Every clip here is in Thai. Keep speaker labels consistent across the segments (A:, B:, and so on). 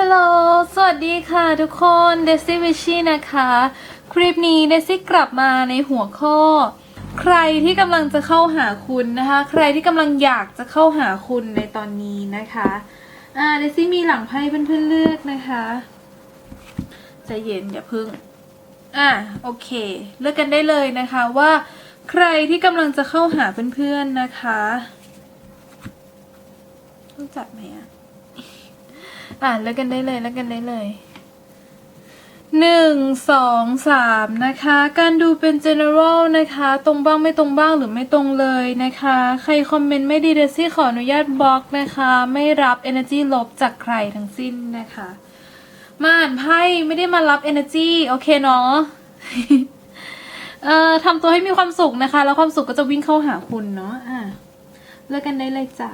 A: ฮัลโหล สวัสดีค่ะทุกคนเดซี่วิชี่นะคะ คลิปนี้เดซี่กลับมาในหัวข้อ ใครที่กำลังจะเข้าหาคุณนะคะ ใครที่กำลังอยากจะเข้าหาคุณในตอนนี้นะคะอ่าเดซี่มีหลังไพ่เพื่อนๆเลือกนะคะใจเย็นอย่าพึ่งอะโอเค เลือกกันได้เลยนะคะว่าใครที่กำลังจะเข้าหาเพื่อนๆนะคะต้องจัดไหมอะ อ่านเลือกกันได้เลยเลือกกันได้เลยหนึ่งสองสามนะคะ การดูเป็น general นะคะ ตรงบ้างไม่ตรงบ้างหรือไม่ตรงเลยนะคะ ใครคอมเมนต์ไม่ดีเดซี่ขออนุญาตบล็อกนะคะ ไม่รับ energy ลบจากใครทั้งสิ้นนะคะ มาอ่านไพ่ไม่ได้มารับ energy โอเคเนาะเอ่อทำตัวให้มีความสุขนะคะ แล้วความสุขก็จะวิ่งเข้าหาคุณเนาะอะเลือกกันได้เลยจ้ะ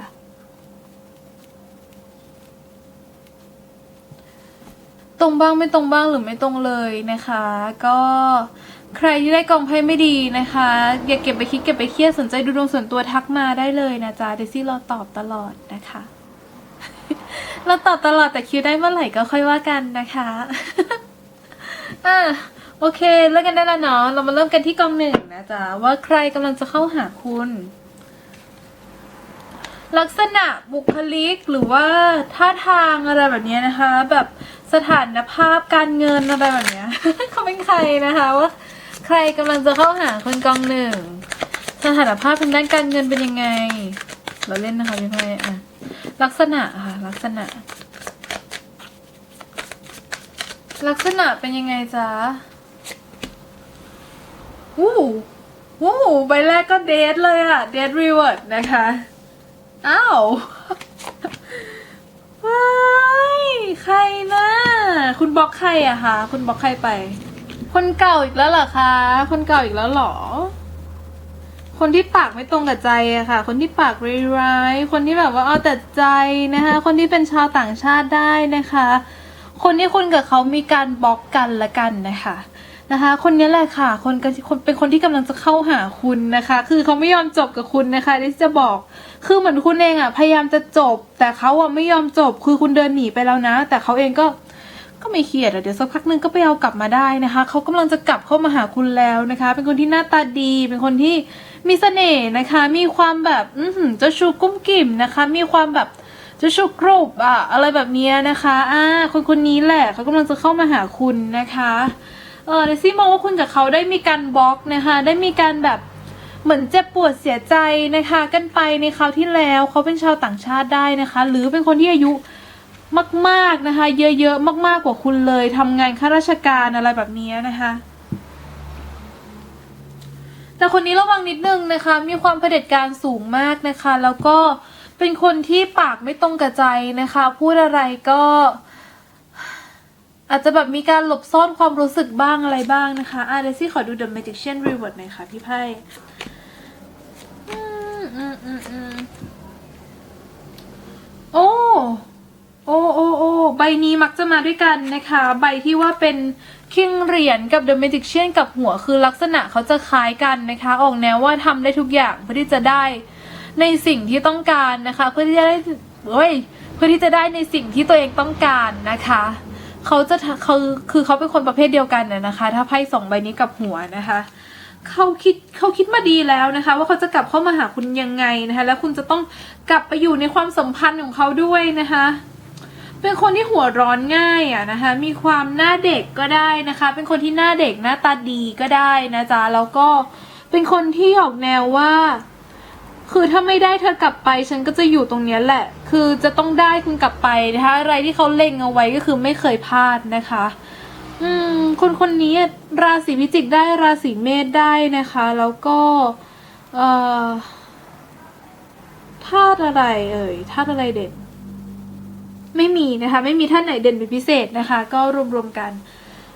A: ตรงบ้างไม่ตรงบ้างหรือไม่ตรงเลยนะคะ ก็ใครที่ได้กองไพ่ไม่ดีนะคะ อย่าเก็บไปคิดเก็บไปเครียดสนใจดูดวงส่วนตัวทักมาได้เลยนะจ๊ะเดซี่รอตอบตลอดนะคะ เราตอบตลอดแต่คิวได้เมื่อไหร่ก็ค่อยว่ากันนะคะอะโอเคเริ่มกันได้แล้วเนาะเรามาเริ่มกันที่กองหนึ่งนะจ๊ะว่าใครกำลังจะเข้าหาคุณ ลักษณะบุคลิกหรือว่าท่าทางอะไรแบบนี้นะคะ แบบสถานภาพการเงินอะไรแบบนี้เขาเป็นใครนะคะว่าใครกำลังจะเข้าหาคนกองหนึ่งสถานภาพทางด้านการเงินเป็นยังไง เราเล่นนะคะพี่พายอะลักษณะค่ะลักษณะ ลักษณะเป็นยังไงจ๊ะวู้วู้ใบแรกก็เดทเลยอะเดทรีเวิร์ดนะคะ อ้าวว้ายใครนะคุณบล็อกใครอะคะ คุณบล็อกใครไป คนเก่าอีกแล้วเหรอคะ คนเก่าอีกแล้วเหรอ คนที่ปากไม่ตรงกับใจอะค่ะ คนที่ปากร้ายๆคนที่แบบว่าเอาแต่ใจนะคะ คนที่เป็นชาวต่างชาติได้นะคะ คนที่คุณกับเขามีการบล็อกกันละกันนะคะ นะคะ คนนี้แหละค่ะ คนคนเป็นคนที่กำลังจะเข้าหาคุณนะคะ คือเขาไม่ยอมจบกับคุณนะคะที่จะบอก คือเหมือนคุณเองอะพยายามจะจบ แต่เขาอะไม่ยอมจบ คือคุณเดินหนีไปแล้วนะ แต่เขาเองก็ก็ไม่เครียดอเดี๋ยวสักพักหนึงก็ไปเอากลับมาได้นะคะ เขากำลังจะกลับเข้ามาหาคุณแล้วนะคะ เป็นคนที่หน้าตาดี เป็นคนที่มีเสน่ห์นะคะ มีความแบบอืเจ้าชูกุ้มกิ่มนะคะ มีความแบบเจ้าชูกรุบอะอะไรแบบนี้นะคะ อ่า คนคนนี้แหละเขากำลังจะเข้ามาหาคุณนะคะ เออเดซี่มองว่าคุณกับเขาได้มีการบล็อกนะคะได้มีการแบบเหมือนเจ็บปวดเสียใจนะคะ กันไปในคราวที่แล้วเขาเป็นชาวต่างชาติได้นะคะ หรือเป็นคนที่อายุมากๆนะคะ เยอะๆมากๆกว่าคุณเลยทำงานข้าราชการอะไรแบบนี้นะคะแต่คนนี้ระวังนิดนึงนะคะ มีความเผด็จการสูงมากนะคะ แล้วก็เป็นคนที่ปากไม่ตรงกับใจนะคะ พูดอะไรก็ อาจจะแบบมีการหลบซ่อนความรู้สึกบ้างอะไรบ้างนะคะอะเดซี่ขอดู The Magician Reward หน่อยค่ะพี่ไพ่อืมอืมอืมอืมโอ้โอ้โอ้โอ้ใบนี้มักจะมาด้วยกันนะคะ ใบที่ว่าเป็นคิงเหรียญกับ The Magician กับหัวคือลักษณะเขาจะคล้ายกันนะคะ ออกแนวว่าทำได้ทุกอย่างเพื่อที่จะได้ในสิ่งที่ต้องการนะคะ เพื่อที่จะได้เฮ้ยเพื่อที่จะได้ในสิ่งที่ตัวเองต้องการนะคะ เขาจะเขาคือเขาเป็นคนประเภทเดียวกันน่ะนะคะ ถ้าไพ่สองใบนี้กับหัวนะคะเขาคิดเขาคิดมาดีแล้วนะคะ ว่าเขาจะกลับเข้ามาหาคุณยังไงนะคะ แล้วคุณจะต้องกลับไปอยู่ในความสัมพันธ์ของเขาด้วยนะคะ เป็นคนที่หัวร้อนง่ายอะนะคะ มีความหน้าเด็กก็ได้นะคะ เป็นคนที่หน้าเด็กหน้าตาดีก็ได้นะจ๊ะแล้วก็เป็นคนที่ออกแนวว่า คือถ้าไม่ได้เธอกลับไป ฉันก็จะอยู่ตรงเนี้ยแหละ คือจะต้องได้คุณกลับไปนะคะ อะไรที่เขาเล็งเอาไว้ก็คือไม่เคยพลาดนะคะ อืม คนคนนี้ราศีพิจิกได้ราศีเมษได้นะคะ แล้วก็เอ่อธาตุอะไร เอ่ยธาตุอะไรเด่น ไม่มีนะคะ ไม่มีท่านไหนเด่นเป็นพิเศษนะคะ ก็รวมๆกัน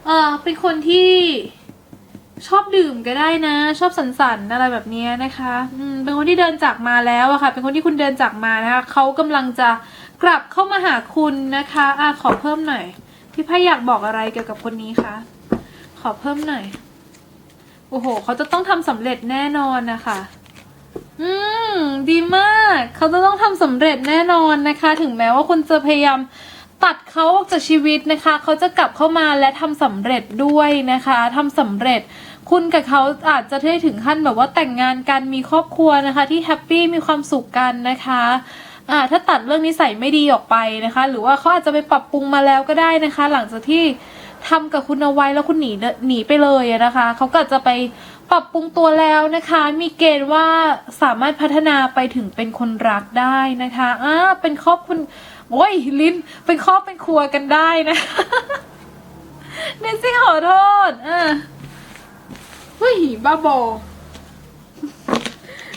A: เออเป็นคนที่ ชอบดื่มก็ได้นะ ชอบสันสันอะไรแบบนี้นะคะอืมเป็นคนที่เดินจากมาแล้วอะค่ะ เป็นคนที่คุณเดินจากมานะคะเขากำลังจะกลับเข้ามาหาคุณนะคะอะขอเพิ่มหน่อย พี่พายอยากบอกอะไรเกี่ยวกับคนนี้คะขอเพิ่มหน่อยโอ้โหเขาจะต้องทำสำเร็จแน่นอนนะคะอืมดีมาก เขาจะต้องทำสำเร็จแน่นอนนะคะ ถึงแม้ว่าคุณจะพยายามตัดเขาออกจากชีวิตนะคะ เขาจะกลับเข้ามาและทำสำเร็จด้วยนะคะทำสำเร็จ คุณกับเขาอาจจะได้ถึงขั้นแบบว่าแต่งงานกันมีครอบครัวนะคะ ที่แฮปปี้มีความสุขกันนะคะอ่าถ้าตัดเรื่องนิสัยไม่ดีออกไปนะคะ หรือว่าเขาอาจจะไปปรับปรุงมาแล้วก็ได้นะคะ หลังจากที่ทำกับคุณเอาไว้แล้วคุณหนีหนีไปเลยนะคะเขาก็จะไปปรับปรุงตัวแล้วนะคะ มีเกณฑ์ว่าสามารถพัฒนาไปถึงเป็นคนรักได้นะคะอ่าเป็นครอบคุณโอ้ยลิ้นเป็นครอบเป็นครัวกันได้นะเนซี่ขอโทษอ่า เฮ้ยบ้าบอ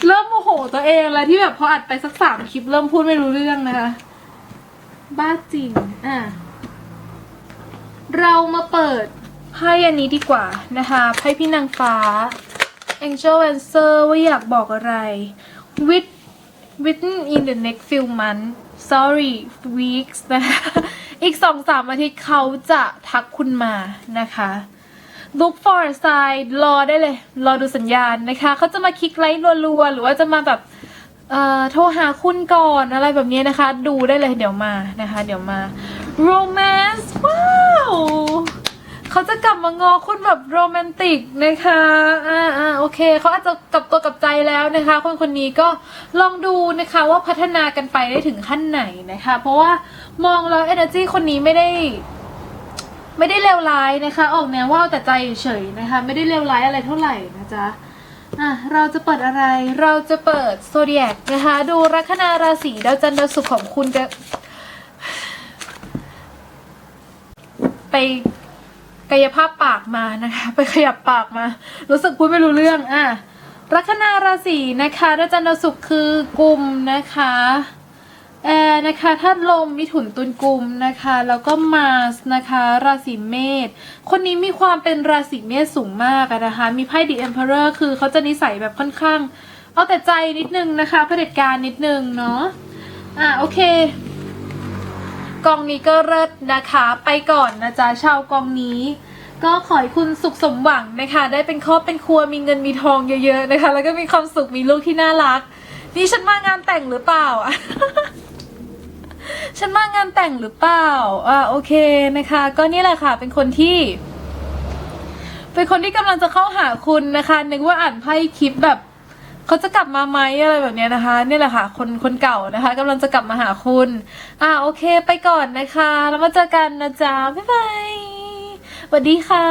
A: เริ่มโมโหตัวเองแล้วที่แบบพออัดไปสักสามคลิปเริ่มพูดไม่รู้เรื่องนะคะ บ้าจริง อะ เรามาเปิดไพ่อันนี้ดีกว่านะคะไพ่พี่นางฟ้า Angel Answer ว่าอยากบอกอะไร with written in the next few months sorry weeks นะคะ อีกสองสามอาทิตย์เขาจะทักคุณมานะคะ look for a sign รอได้เลย รอดูสัญญาณนะคะ เขาจะมาคลิกไลค์รัวๆ หรือว่าจะมาแบบเอ่อโทรหาคุณก่อนอะไรแบบนี้นะคะ ดูได้เลยเดี๋ยวมานะคะ เดี๋ยวมา romance ว้าวเขาจะกลับมางอคุณแบบโรแมนติกนะคะอ่าอ่าโอเคเขาอาจจะกลับตัวกลับใจแล้วนะคะ คนคนนี้ก็ลองดูนะคะว่าพัฒนากันไปได้ถึงขั้นไหนนะคะ เพราะว่ามองแล้ว energy คนนี้ไม่ได้ ไม่ได้เลวร้ายนะคะ ออกแนวว่าเอาแต่ใจเฉยนะคะ ไม่ได้เลวร้ายอะไรเท่าไหร่นะจ๊ะอะเราจะเปิดอะไรเราจะเปิดโซเดียกนะคะ ดูลัคนาราศีดาวจันทร์ดาวศุกร์ของคุณจะไปกายภาพปากมานะคะ ไปขยับปากมา รู้สึกพูดไม่รู้เรื่องอะลัคนาราศีนะคะดาวจันทร์ดาวศุกร์คือกลุ่มนะคะ แอร์นะคะธาตุลมมิถุนตุลกุมนะคะ แล้วก็มาสนะคะ ราศีเมษคนนี้มีความเป็นราศีเมษสูงมากนะคะ มีไพ่ดีเอ็มเพอเรอร์คือเขาจะนิสัยแบบค่อนข้าง เอาแต่ใจนิดนึงนะคะเผด็จการนิดนึงเนาะอะโอเค กองนี้ก็เลิศนะคะ ไปก่อนนะจ๊ะชาวกองนี้ ก็ขอให้คุณสุขสมหวังนะคะ ได้เป็นครอบเป็นครัวมีเงินมีทองเยอะๆนะคะ แล้วก็มีความสุขมีลูกที่น่ารัก นี่ฉันมางานแต่งหรือเปล่าอะ ฉันมางานแต่งหรือเปล่า อ่าโอเคนะคะ ก็นี่แหละค่ะ เป็นคนที่ เป็นคนที่กำลังจะเข้าหาคุณนะคะ นึกว่าอ่านไพ่คลิปแบบเขาจะกลับมาไหมอะไรแบบนี้นะคะนี่แหละค่ะ คนคนเก่านะคะกำลังจะกลับมาหาคุณ อ่าโอเค ไปก่อนนะคะ แล้วมาเจอกันนะจ๊ะบ๊ายบายสวัสดีค่ะ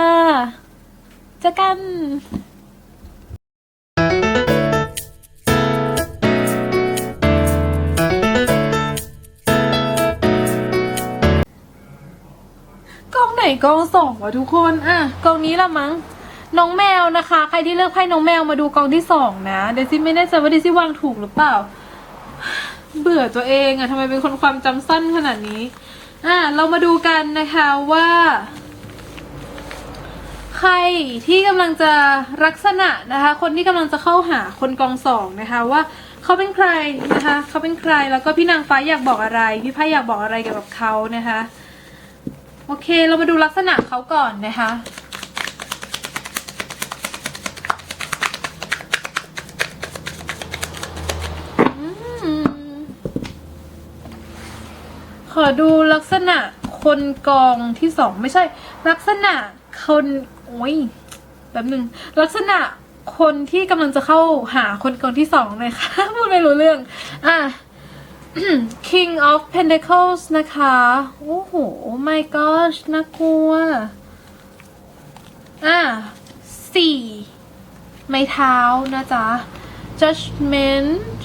A: เจอกัน ไหนกองสองวะทุกคนอะกองนี้ละมั้งน้องแมวนะคะ ใครที่เลือกไพ่น้องแมวมาดูกองที่สองนะเดซี่ไม่แน่ใจว่าเดซี่วางถูกหรือเปล่า เบื่อตัวเองอะทำไมเป็นคนความจำสั้นขนาดนี้อะเรามาดูกันนะคะว่า ใครที่กำลังจะลักษณะนะคะ คนที่กำลังจะเข้าหาคนกองสองนะคะว่าเขาเป็นใครนะคะเขาเป็นใครแล้วก็พี่นางฟ้าอยากบอกอะไร พี่ไพ่อยากบอกอะไรเกี่ยวกับเขานะคะ โอเคเรามาดูลักษณะเขาก่อนนะคะ ขอดูลักษณะคนกองที่สองไม่ใช่ ลักษณะคนโอ้ยแบบหนึ่งลักษณะคนที่กำลังจะเข้าหาคนกองที่สองเลยค่ะพูดไม่รู้เรื่อง อะ King of Pentacles นะคะ โอ้โห my gosh น่ากลัว อะสี่ไม้เท้านะจ๊ะ Judgment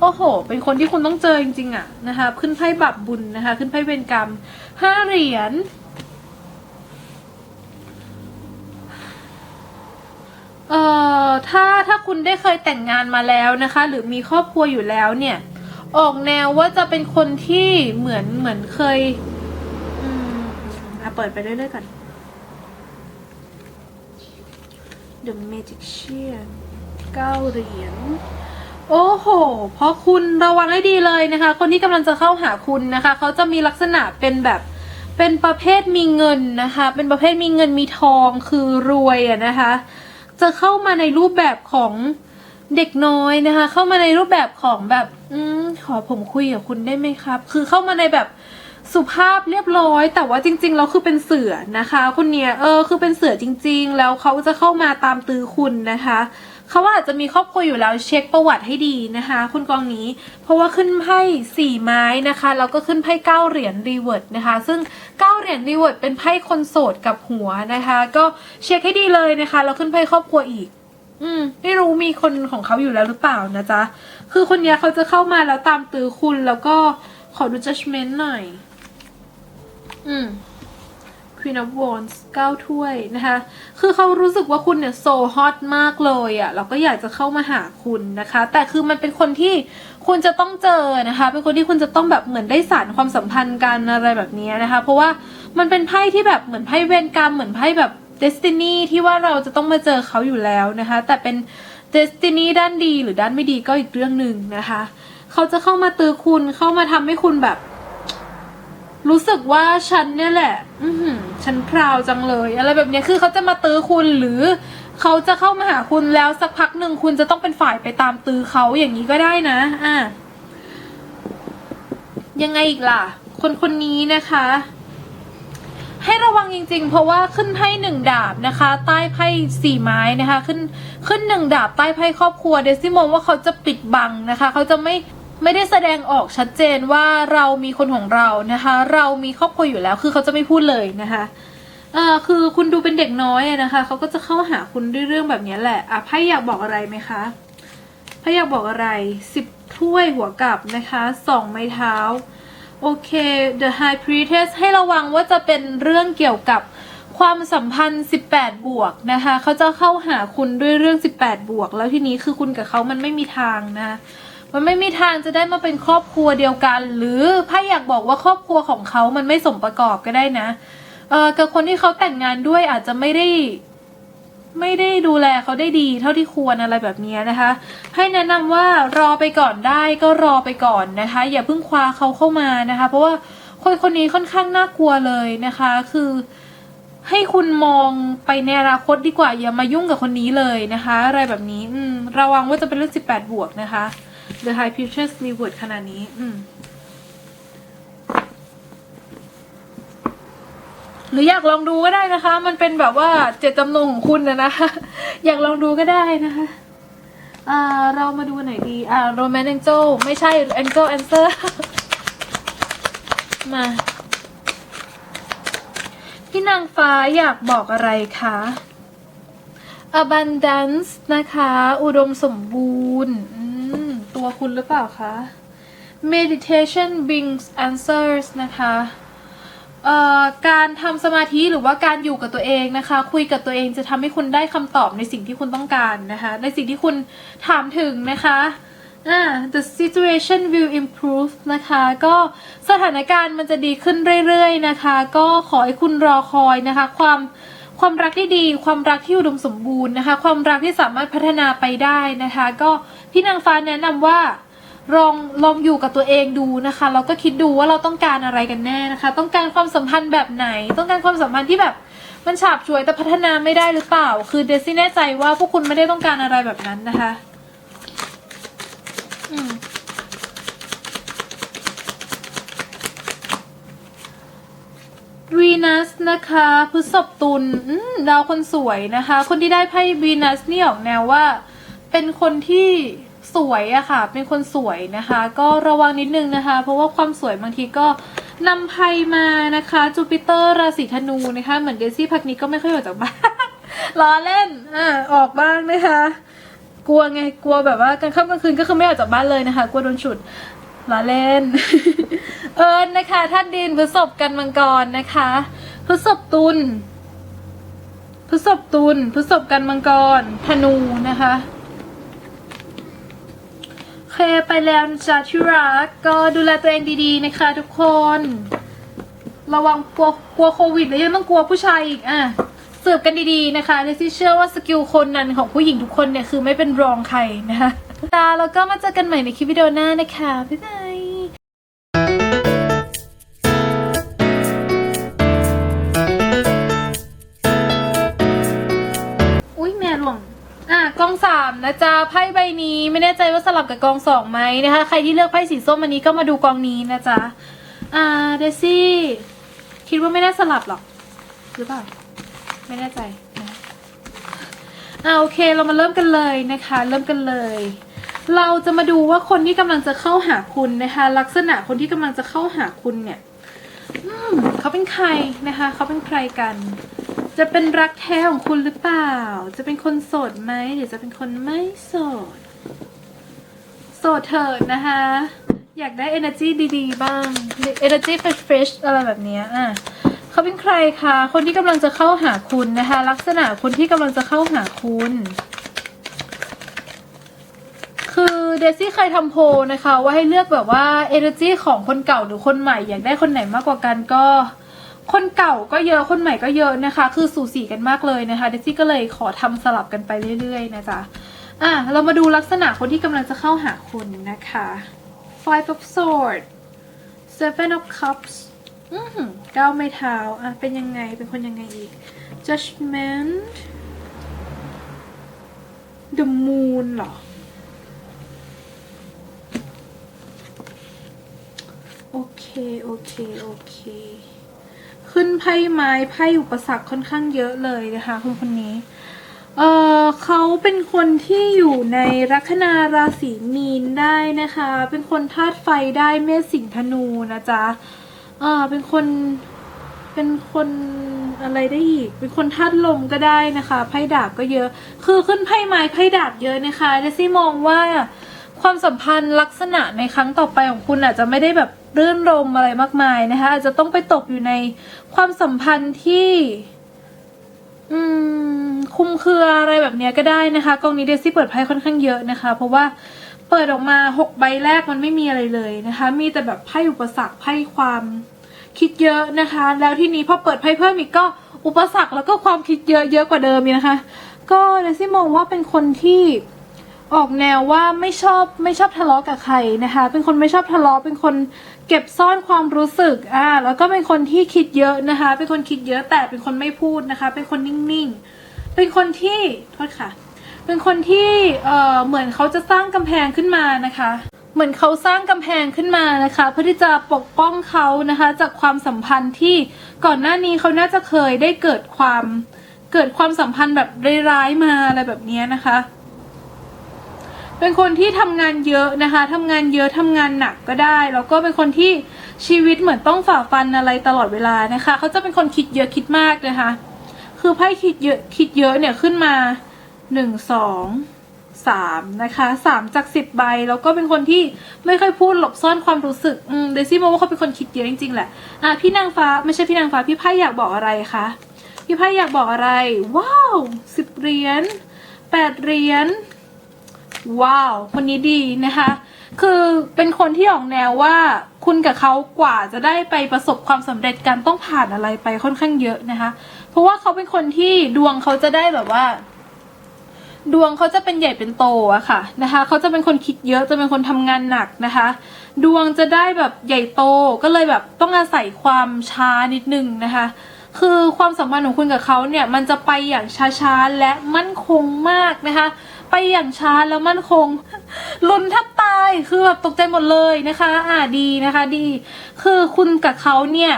A: โอ้โห เป็นคนที่คุณต้องเจอจริงๆอะนะคะ ขึ้นไพ่บับบุญนะคะ ขึ้นไพ่เวรกรรมห้าเหรียญเอ่อถ้าถ้าคุณได้เคยแต่งงานมาแล้วนะคะ หรือมีครอบครัวอยู่แล้วเนี่ย ออกแนวว่าจะเป็นคนที่เหมือนเหมือนเคย อืมอะเปิดไปเรื่อยๆก่อน The Magician เก้าเหรียญโอ้โห เพราะคุณระวังให้ดีเลยนะคะ คนที่กำลังจะเข้าหาคุณนะคะ เขาจะมีลักษณะเป็นแบบเป็นประเภทมีเงินนะคะ เป็นประเภทมีเงินมีทองคือรวยอะนะคะ จะเข้ามาในรูปแบบของ เด็กน้อยนะคะ เข้ามาในรูปแบบของแบบอืมขอผมคุยกับคุณได้ไหมครับ คือเข้ามาในแบบสุภาพเรียบร้อย แต่ว่าจริงๆเราคือเป็นเสือนะคะ คนเนี้ยเออคือเป็นเสือจริง ๆ แล้วเขาจะเข้ามาตามตือคุณนะคะเขาอาจจะมีครอบครัวอยู่แล้วเช็คประวัติให้ดีนะคะ คุณกองนี้ เพราะว่าขึ้นไพ่สี่ไม้นะคะแล้วก็ขึ้นไพ่เก้าเหรียญรีเวิร์ดนะคะ ซึ่งเก้าเหรียญรีเวิร์ดเป็นไพ่คนโสดกับหัวนะคะ ก็เช็คให้ดีเลยนะคะแล้วขึ้นไพ่ครอบครัวอีก อืม ไม่รู้มีคนของเขาอยู่แล้วหรือเปล่านะจ๊ะ คือคนเนี้ยเขาจะเข้ามาแล้วตามตื้อคุณแล้วก็ขอดู judgment หน่อย อืม Queen of Wands เก้าถ้วยนะคะ คือเขารู้สึกว่าคุณเนี่ยโซฮอตมากเลยอะ่ะ เราก็อยากจะเข้ามาหาคุณนะคะ แต่คือมันเป็นคนที่คุณจะต้องเจอนะคะ เป็นคนที่คุณจะต้องแบบเหมือนได้สารความสัมพันธ์กันอะไรแบบนี้นะคะ เพราะว่ามันเป็นไพ่ที่แบบเหมือนไพ่เวรกรรมเหมือนไพ่แบบ destiny ที่ว่าเราจะต้องมาเจอเขาอยู่แล้วนะคะ แต่เป็น destiny ด้านดีหรือด้านไม่ดีก็อีกเรื่องหนึ่งนะคะ เขาจะเข้ามาตือคุณเข้ามาทำให้คุณแบบ รู้สึกว่าฉันเนี่ยแหละ อืฉันพราวจังเลย อะไรแบบนี้คือเขาจะมาตือคุณหรือเขาจะเข้ามาหาคุณแล้วสักพักหนึ่งคุณจะต้องเป็นฝ่ายไปตามตือเขาอย่างนี้ก็ได้นะ อะยังไงอีกล่ะ คนคนนี้นะคะ ให้ระวังจริง ๆ เพราะว่าขึ้นไพ่หนึ่งดาบนะคะ ใต้ไพ่สี่ไม้นะคะ ขึ้นขึ้นหนึ่งดาบใต้ไพ่ครอบครัวเดซิมองว่าเขาจะปิดบังนะคะ เขาจะไม่ไม่ได้แสดงออกชัดเจนว่าเรามีคนของเรานะคะ เรามีครอบครัวอยู่แล้วคือเขาจะไม่พูดเลยนะคะเออคือคุณดูเป็นเด็กน้อยนะคะเขาก็จะเข้าหาคุณด้วยเรื่องแบบนี้แหละอะไพ่อยากบอกอะไรไหมคะไพ่อยากบอกอะไรสิบถ้วยหัวกลับนะคะสองไม้เท้า โอเค The High Priestess ให้ระวังว่าจะเป็นเรื่องเกี่ยวกับความสัมพันธ์ 18 บวกนะคะ เขาจะเข้าหาคุณด้วยเรื่อง 18 บวก แล้วทีนี้คือคุณกับเขามันไม่มีทางนะ มันไม่มีทางจะได้มาเป็นครอบครัวเดียวกัน หรือไพ่อยากบอกว่าครอบครัวของเขามันไม่สมประกอบก็ได้นะ เออกับคนที่เขาแต่งงานด้วยอาจจะไม่ได้ ไม่ได้ดูแลเขาได้ดีเท่าที่ควรอะไรแบบนี้นะคะ ให้แนะนำว่ารอไปก่อนได้ก็รอไปก่อนนะคะ อย่าเพิ่งคว้าเขาเข้ามานะคะ เพราะว่าคนคนนี้ค่อนข้างน่ากลัวเลยนะคะ คือให้คุณมองไปในอนาคตดีกว่า อย่ามายุ่งกับคนนี้เลยนะคะ อะไรแบบนี้ อืม ระวังว่าจะเป็นเรื่อง 18 บวกนะคะ The High Future Reward ขนาดนี้ อืม รืออยากลองดูก็ได้นะคะ มันเป็นแบบว่าเจตจำนงของคุณนะนะคะ อยากลองดูก็ได้นะคะอ่าเรามาดูไหนดีอ่า Romance Angel ไม่ใช่ Angel Answer มา พี่นางฟ้าอยากบอกอะไรคะ Abundance นะคะ อุดมสมบูรณ์ตัวคุณหรือเปล่าคะ Meditation brings answers นะคะ เอ่อการทำสมาธิหรือว่าการอยู่กับตัวเองนะคะ คุยกับตัวเองจะทำให้คุณได้คำตอบในสิ่งที่คุณต้องการนะคะ ในสิ่งที่คุณถามถึงนะคะอ่า the situation will improve นะคะ ก็สถานการณ์มันจะดีขึ้นเรื่อยๆนะคะ ก็ขอให้คุณรอคอยนะคะ ความความรักที่ดี ความรักที่อุดมสมบูรณ์นะคะ ความรักที่สามารถพัฒนาไปได้นะคะ ก็พี่นางฟ้าแนะนำว่า ลองลองอยู่กับตัวเองดูนะคะแล้วก็คิดดูว่าเราต้องการอะไรกันแน่นะคะ ต้องการความสัมพันธ์แบบไหน ต้องการความสัมพันธ์ที่แบบมันฉาบฉวยแต่พัฒนาไม่ได้หรือเปล่า คือเดซี่แน่ใจว่าพวกคุณไม่ได้ต้องการอะไรแบบนั้นนะคะอืมวีนัสนะคะพฤษภตุลดาวคนสวยนะคะ คนที่ได้ไพ่วีนัสนี่ออกแนวว่า เป็นคนที่ สวยอะค่ะ เป็นคนสวยนะคะ ก็ระวังนิดนึงนะคะ เพราะว่าความสวยบางทีก็นำไพ่มานะคะจูปิเตอร์ราศีธนูนะคะ เหมือนเดซี่พักนี้ก็ไม่ค่อยออกจากบ้านล้อเล่นอ่าออกบ้างนะคะ กลัวไงกลัวแบบว่ากลางค่ำกลางคืนก็คือไม่ออกจากบ้านเลยนะคะ กลัวโดนฉุดล้อเล่น เอิญนะคะท่านดินพฤษภกันมังกรนะคะพฤษภตุลพฤษภตุลพฤษภกันมังกรธนูนะคะ เคไปแล้วจ้าที่รักก็ดูแลตัวเองดีๆนะคะ ทุกคน ระวังกลัวกลัวโควิดแล้วยังต้องกลัวผู้ชายอีกอะสืบกันดีๆนะคะเลซี่เชื่อว่าสกิลคนนั้นของผู้หญิงทุกคนเนี่ยคือไม่เป็นรองใครนะคะตาแล้วก็มาเจอกันใหม่ในคลิปวิดีโอหน้านะคะ บ๊ายบาย นะจ๊ะไพ่ใบนี้ไม่แน่ใจว่าสลับกับกองสองไหมนะคะ ใครที่เลือกไพ่สีส้มอันนี้ก็มาดูกองนี้นะจ๊ะอ่าเดซี่คิดว่าไม่ได้สลับหรอก หรือเปล่า ไม่แน่ใจนะอ่าโอเคเรามาเริ่มกันเลยนะคะ เริ่มกันเลย เราจะมาดูว่าคนที่กำลังจะเข้าหาคุณนะคะ ลักษณะคนที่กำลังจะเข้าหาคุณเนี่ยอืมเขาเป็นใครนะคะ เขาเป็นใครกัน จะเป็นรักแท้ของคุณหรือเปล่า จะเป็นคนโสดไหมหรือจะเป็นคนไม่โสด โสดเถิดนะคะ อยากได้ energy ดีๆ บ้าง energy fresh fresh อะไรแบบนี้อะเขาเป็นใครคะ คนที่กำลังจะเข้าหาคุณนะคะ ลักษณะคนที่กำลังจะเข้าหาคุณ คือเดซี่เคยทำโพลนะคะ ว่าให้เลือกแบบว่า energy ของคนเก่าหรือคนใหม่ อยากได้คนไหนมากกว่ากันก็ คนเก่าก็เยอะคนใหม่ก็เยอะนะคะ คือสูสีกันมากเลยนะคะเดซี่ก็เลยขอทำสลับกันไปเรื่อยๆนะจ๊ะอะเรามาดูลักษณะคนที่กำลังจะเข้าหาคุณนะคะ Five of Swords Seven of Cups อือหือเก้าไม้เท้าอะเป็นยังไงเป็นคนยังไงอีก Judgment The Moon หรอ โอเค โอเค โอเค ขึ้นไพ่ไม้ไพ่อุปสรรคค่อนข้างเยอะเลยนะคะคนคนนี้ เออเขาเป็นคนที่อยู่ในลัคนาราศีมีนได้นะคะ เป็นคนธาตุไฟได้เมษสิงห์ธนูนะจ๊ะ เออเป็นคน เป็นคนอะไรได้อีก เป็นคนธาตุลมก็ได้นะคะ ไพ่ดาบก็เยอะ คือขึ้นไพ่ไม้ไพ่ดาบเยอะนะคะเดซี่มองว่าความสัมพันธ์ลักษณะในครั้งต่อไปของคุณอาจจะไม่ได้แบบ รื่นรมอะไรมากมายนะคะ อาจจะต้องไปตกอยู่ในความสัมพันธ์ที่ อืม คุมเครืออะไรแบบเนี้ยก็ได้นะคะกองนี้เดซี่เปิดไพ่ค่อนข้างเยอะนะคะ เพราะว่าเปิดออกมาหกใบแรกมันไม่มีอะไรเลยนะคะ มีแต่แบบไพ่อุปสรรคไพ่ความคิดเยอะนะคะ แล้วที่นี้พอเปิดไพ่เพิ่มอีกก็อุปสรรคแล้วก็ความคิดเยอะเยอะกว่าเดิมนะคะ ก็เดซี่มองว่าเป็นคนที่ออกแนวว่าไม่ชอบไม่ชอบทะเลาะกับใครนะคะ เป็นคนไม่ชอบทะเลาะเป็นคน เก็บซ่อนความรู้สึกอ่าแล้วก็เป็นคนที่คิดเยอะนะคะ เป็นคนคิดเยอะแต่เป็นคนไม่พูดนะคะ เป็นคนนิ่งๆ เป็นคนที่โทษค่ะ เป็นคนที่เอ่อเหมือนเขาจะสร้างกำแพงขึ้นมานะคะ เหมือนเขาสร้างกำแพงขึ้นมานะคะ เพื่อที่จะปกป้องเขานะคะ จากความสัมพันธ์ที่ก่อนหน้านี้เขาน่าจะเคยได้เกิดความเกิดความสัมพันธ์แบบร้ายๆมาอะไรแบบนี้นะคะ เป็นคนที่ทำงานเยอะนะคะทำงานเยอะทำงานหนักก็ได้ แล้วก็เป็นคนที่ชีวิตเหมือนต้องฝ่าฟันอะไรตลอดเวลานะคะ เขาจะเป็นคนคิดเยอะคิดมากนะคะ คือไพ่คิดเยอะคิดเยอะเนี่ยขึ้นมาหนึ่งสองสามนะคะสามจากสิบใบแล้วก็เป็นคนที่ไม่ค่อยพูดหลบซ่อนความรู้สึกอืมเดซี่มองว่าเขาเป็นคนคิดเยอะจริงๆแหละอะพี่นางฟ้าไม่ใช่พี่นางฟ้าพี่ไพ่อยากบอกอะไรคะพี่ไพ่อยากบอกอะไร ว้าวสิบเหรียญแปดเหรียญ ว้าว คนนี้ดีนะคะ คือเป็นคนที่ออกแนวว่าคุณกับเขากว่าจะได้ไปประสบความสำเร็จกันต้องผ่านอะไรไปค่อนข้างเยอะนะคะ เพราะว่าเขาเป็นคนที่ดวงเขาจะได้แบบว่า ดวงเขาจะเป็นใหญ่เป็นโตอะค่ะนะคะเขาจะเป็นคนคิดเยอะจะเป็นคนทำงานหนักนะคะ ดวงจะได้แบบใหญ่โตก็เลยแบบต้องอาศัยความช้านิดนึงนะคะคือความสัมพันธ์ของคุณกับเขาเนี่ยมันจะไปอย่างช้าๆ และมั่นคงมากนะคะ ไปอย่างช้าแล้วมั่นคงลุ้นแทบตายคือแบบตกใจหมดเลยนะคะ อ่าดีนะคะ ดี คือคุณกับเขาเนี่ย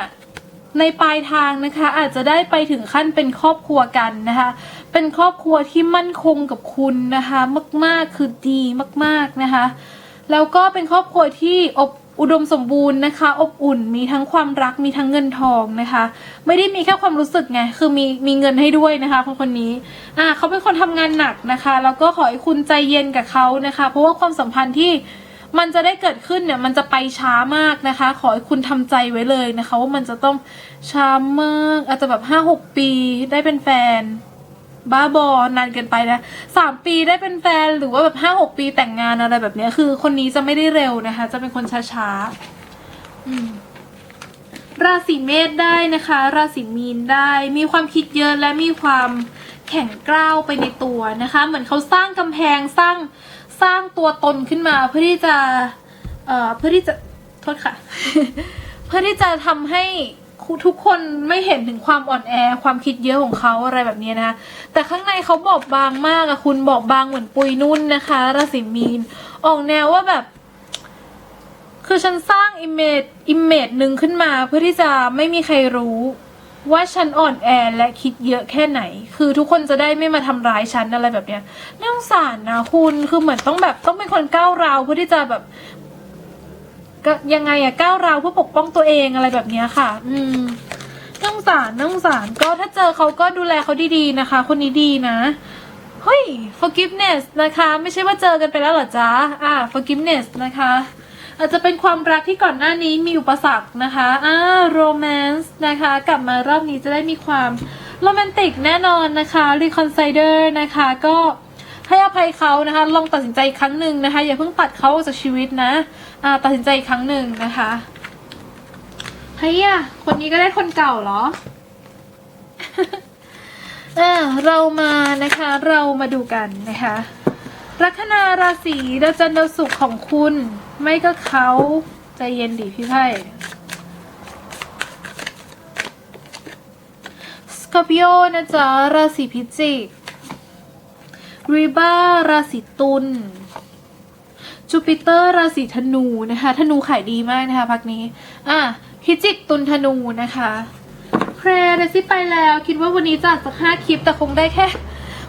A: ในปลายทางนะคะ อาจจะได้ไปถึงขั้นเป็นครอบครัวกันนะคะ เป็นครอบครัวที่มั่นคงกับคุณนะคะ มาก ๆ คือดีมาก ๆนะคะ แล้วก็เป็นครอบครัวที่อบ อุดมสมบูรณ์นะคะ อบอุ่นมีทั้งความรักมีทั้งเงินทองนะคะ ไม่ได้มีแค่ความรู้สึกไงคือมีมีเงินให้ด้วยนะคะคนคนนี้อ่าเขาเป็นคนทำงานหนักนะคะ แล้วก็ขอให้คุณใจเย็นกับเขานะคะ เพราะว่าความสัมพันธ์ที่มันจะได้เกิดขึ้นเนี่ยมันจะไปช้ามากนะคะ ขอให้คุณทำใจไว้เลยนะคะ ว่ามันจะต้องช้ามากอาจจะแบบห้าหกปีได้เป็นแฟน บ้าบอนานเกินไปนะสามปีได้เป็นแฟนหรือว่าแบบห้าหกปีแต่งงานอะไรแบบนี้คือคนนี้จะไม่ได้เร็วนะคะ จะเป็นคนช้าๆอืมราศีเมษได้นะคะ ราศีมีนได้ มีความคิดเยอะและมีความแข็งกร้าวไปในตัวนะคะ เหมือนเขาสร้างกำแพงสร้างสร้างตัวตนขึ้นมาเพื่อที่จะ เอ่อเพื่อที่จะโทษค่ะ เพื่อที่จะทำให้ ทุกคนไม่เห็นถึงความอ่อนแอ ความคิดเยอะของเขาอะไรแบบนี้นะคะแต่ข้างในเขาบอบบางมากอะคุณบอบบางเหมือนปุยนุ่นนะคะราศีมีน ออกแนวว่าแบบ คือฉันสร้างอิมเมจอิมเมจหนึ่งขึ้นมา เพื่อที่จะไม่มีใครรู้ว่าฉันอ่อนแอและคิดเยอะแค่ไหน คือทุกคนจะได้ไม่มาทำร้ายฉันอะไรแบบเนี้ยน่าสงสารนะคุณ คือเหมือนต้องแบบต้องเป็นคนก้าวร้าวเพื่อที่จะแบบ ก็ยังไงอะก้าวราวเพื่อปกป้องตัวเองอะไรแบบเนี้ยค่ะ อืมน่าสงสารน่าสงสารก็ถ้าเจอเขาก็ดูแลเขาดีๆนะคะ คนนี้ดีนะเฮ้ย forgiveness นะคะ ไม่ใช่ว่าเจอกันไปแล้วเหรอจ๊ะอ่า forgiveness นะคะ อาจจะเป็นความรักที่ก่อนหน้านี้มีอุปสรรคนะคะอ่า romance นะคะ กลับมารอบนี้จะได้มีความโรแมนติกแน่นอนนะคะ reconsider นะคะก็ ให้อภัยเขานะคะ ลองตัดสินใจครั้งหนึ่งนะคะ อย่าเพิ่งปัดเขาออกจากชีวิตนะอ่าตัดสินใจอีกครั้งหนึ่งนะคะเฮ้ยอะคนนี้ก็ได้คนเก่าเหรออ่าเรามานะคะ เรามาดูกันนะคะลัคนาราศีดาวจันทร์ดาวศุกร์ของคุณ ไม่ก็เขาใจเย็นดิพี่ไพ่สคอร์ปิโอนะจ๊ะราศีพิจิก รีบาราศีตุลจูปิเตอร์ราศีธนูนะคะธนูขายดีมากนะคะพักนี้ อะพิจิกตุลธนูนะคะแพรเดซี่ไปแล้วคิดว่าวันนี้จะสักห้าคลิปแต่คงได้แค่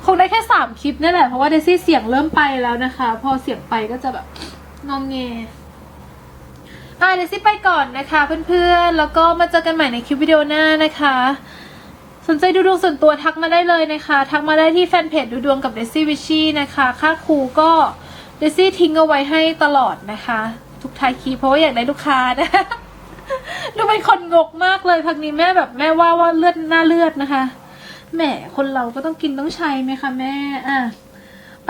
A: คงได้แค่สามคลิปนี่แหละเพราะว่าเดซี่เสียงเริ่มไปแล้วนะคะ พอเสียงไปก็จะแบบงองเงอะเดซี่ไปก่อนนะคะ เพื่อนๆแล้วก็มาเจอกันใหม่ในคลิปวิดีโอหน้านะคะ สนใจดูดวงส่วนตัวทักมาได้เลยนะคะ ทักมาได้ที่แฟนเพจดูดวงกับเดซี่วิชี่นะคะ ค่าครูก็เดซี่ทิ้งเอาไว้ให้ตลอดนะคะ ทุกทายคีเพราะว่าอยากได้ลูกค้านะดูเป็นคนงกมากเลยพักนี้แม่แบบแม่ว่าว่าเลือดหน้าเลือดนะคะแหมคนเราก็ต้องกินต้องใช้ไหมคะแม่อะ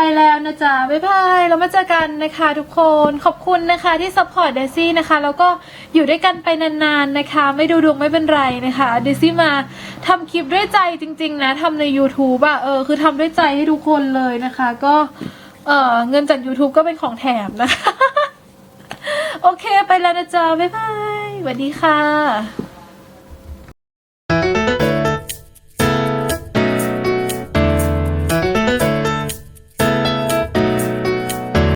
A: ไปแล้วนะจ๊ะ บ๊ายบาย เรามาเจอกันนะคะทุกคน ขอบคุณนะคะที่ซัพพอร์ตเดซี่นะคะ แล้วก็อยู่ด้วยกันไปนานๆนะคะ ไม่ดูดวงไม่เป็นไรนะคะ เดซี่มาทำคลิปด้วยใจจริง ๆ นะทำใน YouTube อะเออ คือทำด้วยใจให้ทุกคนเลยนะคะ ก็ เออเงินจาก YouTube ก็เป็นของแถมนะคะ โอเค ไปแล้วนะจ๊ะ บ๊ายบายสวัสดีค่ะ